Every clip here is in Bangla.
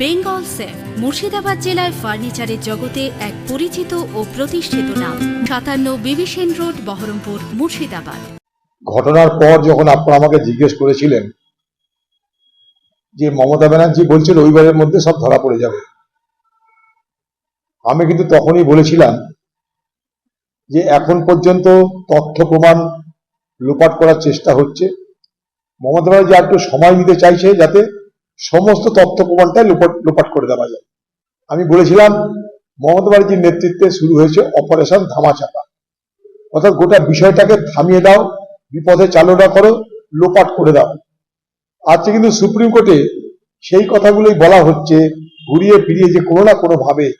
বেঙ্গল সেফ, মুর্শিদাবাদ জেলায় ফার্নিচারের জগতে এক পরিচিত ও প্রতিষ্ঠিত নাম। সাতান্ন বিবিসেন রোড, বহরমপুর, মুর্শিদাবাদ। ঘটনার পর যখন আপনারা আমাকে জিজ্ঞেস করেছিলেন যে মমতা ব্যানার্জি বলছে রবিবারের মধ্যে সব ধরা পড়ে যাবে। আমি কিন্তু তখনই বলেছিলাম যে এখন পর্যন্ত তথ্য প্রমাণ লোপাট করার চেষ্টা হচ্ছে। মমতা ব্যানার্জি একটু সময় নিতে চাইছে যাতে সমস্ত তথ্য প্রমাণটাই লোপাট লোপাট করে দেওয়া যায়। আমি বলেছিলাম, মমতা ব্যানার্জির নেতৃত্বে শুরু হয়েছে অপারেশন ধামাচাপা। অর্থাৎ গোটা বিষয়টাকে থামিয়ে দাও, বিপথে চালনা করো, লোপাট করে দাও। আজকে কিন্তু সুপ্রিম কোর্টে সেই কথাগুলোই বলা হচ্ছে, ঘুরিয়ে ফিরিয়ে যে কোনো না কোনো ভাবে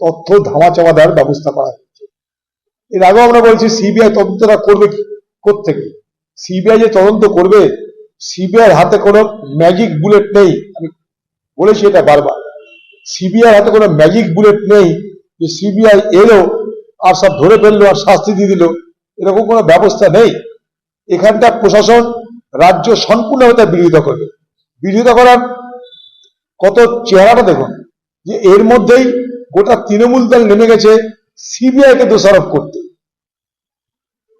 তথ্য ধামাচাপা দেওয়ার ব্যবস্থা করা হচ্ছে। এর আগেও আমরা বলছি, সিবিআই তদন্তটা করবে থেকে সিবিআই যে তদন্ত করবে সিবিআই হাতে কোনো ম্যাজিক বুলেট নেই। আমি বলেছি এটা বারবার। সিবিআই হাতে কোনো ম্যাজিক বুলেট নেই যে সিবিআই এলো আর সব ধরে ফেলল আর শাস্তি দিয়ে দিল। এরকম কোনো ব্যবস্থা নেই। এখানকার প্রশাসন রাজ্য সম্পূর্ণভাবে বিরোধিতা করবে। বিরোধিতা করার কত চেহারাটা দেখুন, যে এর মধ্যেই গোটা তৃণমূল দল নেমে গেছে সিবিআই কে দোষারোপ করতে।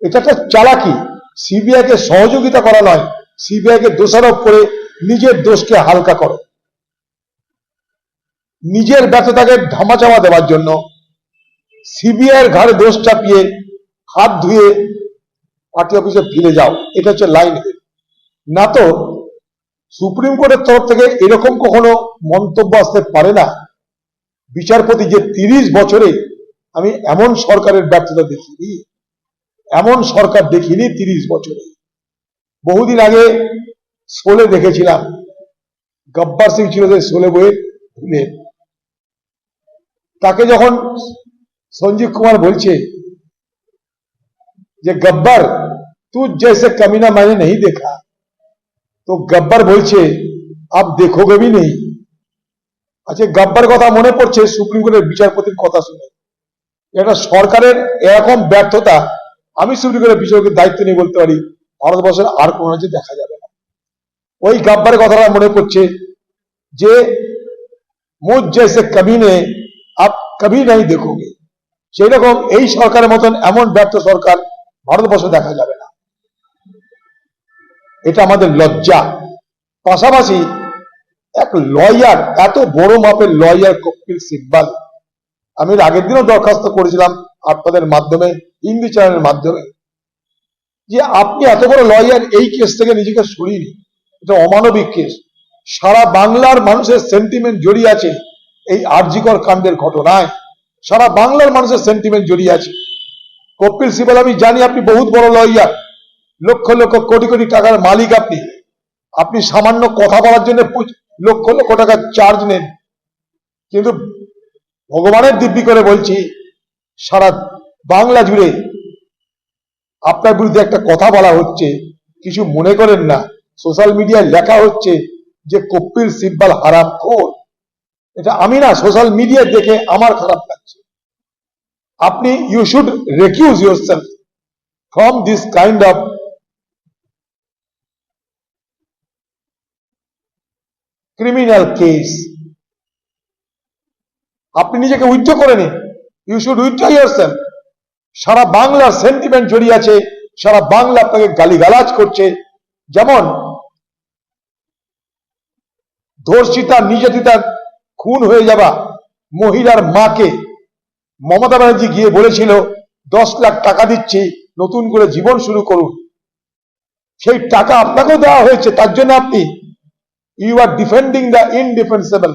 এটা একটা চালাকি। সিবিআই কে সহযোগিতা করা নয় সিবিআই কে দোষারোপ করে নিজের দোষকে হালকা করো। নিজের ব্যর্থতাকে ধামাচাপা দেওয়ার জন্য সিবিআই এর ঘাড়ে দোষ চাপিয়ে হাত ধুয়ে পার্টি অফিসে ফিরে যাও। এটা হচ্ছে লাইন না তো সুপ্রিম কোর্টের তরফ থেকে এরকম কখনো মন্তব্য আসতে পারে না। বিচারপতি যে তিরিশ বছরে আমি এমন সরকারের ব্যর্থতা দেখিনি, এমন সরকার দেখিনি তিরিশ বছরে। বহুদিন আগে শোলে দেখেছিলাম। গব্বার সিং ছিল শোলে বইয়ের ভুলে তাকে যখন সঞ্জীব কুমার বলছে যে, গব্বর তু জেসে কমিনা মানে নেই দেখা। তো গব্বর বলছে, আপ দেখোগে ভি নেই। আচ্ছা গব্বর কথা মনে পড়ছে সুপ্রিম কোর্টের বিচারপতির কথা শুনে। এটা সরকারের এরকম ব্যর্থতা আমি সুপ্রিম কোর্টের বিচারপতির দায়িত্ব নিয়ে বলতে পারি। ভারতবর্ষের আর কোন রাজ্যে দেখা যাবে না। ওই গাব্বারের কথাটা মনে পড়ছে যে, মুজ জেসে কবিনে আপ কবি নাই দেখোগে। সেই রকম এই সরকারের মতন এমন ব্যর্থ সরকার ভারতবর্ষে দেখা যাবে না। এটা আমাদের লজ্জা। পাশাপাশি এক লয়ার, এত বড় মাপের লয়ার কপিল সিব্বাল, আমি আগের দিনও দরখাস্ত করেছিলাম আপনাদের মাধ্যমে, হিন্দি চ্যানেলের মাধ্যমে। যে আপনি এত বড় লয়ার এই কেস থেকে নিজেকে সরিয়ে নিন। এটা অমানবিক কেস সারা বাংলার মানুষের সেন্টিমেন্ট জড়িয়ে আছে এই আরজিকর কাণ্ডের ঘটনায়। সারা বাংলার মানুষের সেন্টিমেন্ট জড়িয়ে আছে। কপিল সিবাল, আমি জানি আপনি বহুত বড় লয়ার লক্ষ লক্ষ কোটি কোটি টাকার মালিক আপনি। আপনি সামান্য কথা বলার জন্য লক্ষ লক্ষ টাকা চার্জ নেন। কিন্তু ভগবানের দিব্যি করে বলছি, সারা বাংলা জুড়ে আপনার বিরুদ্ধে একটা কথা বলা হচ্ছে, কিছু মনে করেন না, সোশ্যাল মিডিয়ায় লেখা হচ্ছে যে কপিল সিব্বাল হারাম খোর। এটা আমি না সোশ্যাল মিডিয়া দেখে আমার খারাপ লাগছে। আপনি you should recuse yourself from this kind of criminal case আপনি নিজেকে উইথড্র করে নিন you should withdraw yourself সারা বাংলার সেন্টিমেন্ট জড়িয়ে আছে, সারা বাংলা আপনাকে গালিগালাজ করছে। যেমন, ধর্ষিতা, নির্যাতিতা, খুন হয়ে যাবা মহিলার মাকে মমতা ব্যানার্জি গিয়ে বলেছিল, দশ লাখ টাকা দিচ্ছি, নতুন করে জীবন শুরু করুন। সেই টাকা আপনাকেও দেওয়া হয়েছে, তার জন্য আপনি you are defending the indefensible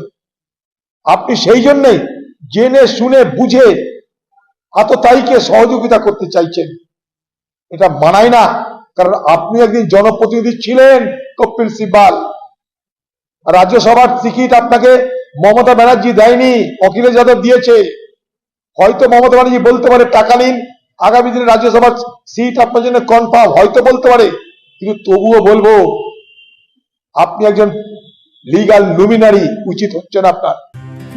আপনি সেই জন্যই জেনে শুনে বুঝে আততায়ীকে সহযোগিতা করতে চাইছেন। এটা মানায় না, কারণ আপনি একদিন জনপ্রতিনিধি ছিলেন কপিল সিবাল রাজ্যসভার টিকিট আপনাকে মমতা ব্যানার্জি দেয়নি, অখিলেশ যাদব দিয়েছে। হয়তো মমতা ব্যানার্জি বলতে পারে, টাকা নিন, আগামী দিনে রাজ্যসভার সিট আপনার জন্য কনফার্ম হয়তো বলতে পারে, কিন্তু তবুও বলব, আপনি একজন লিগাল লুমিনারি উচিত হচ্ছে না আপনার।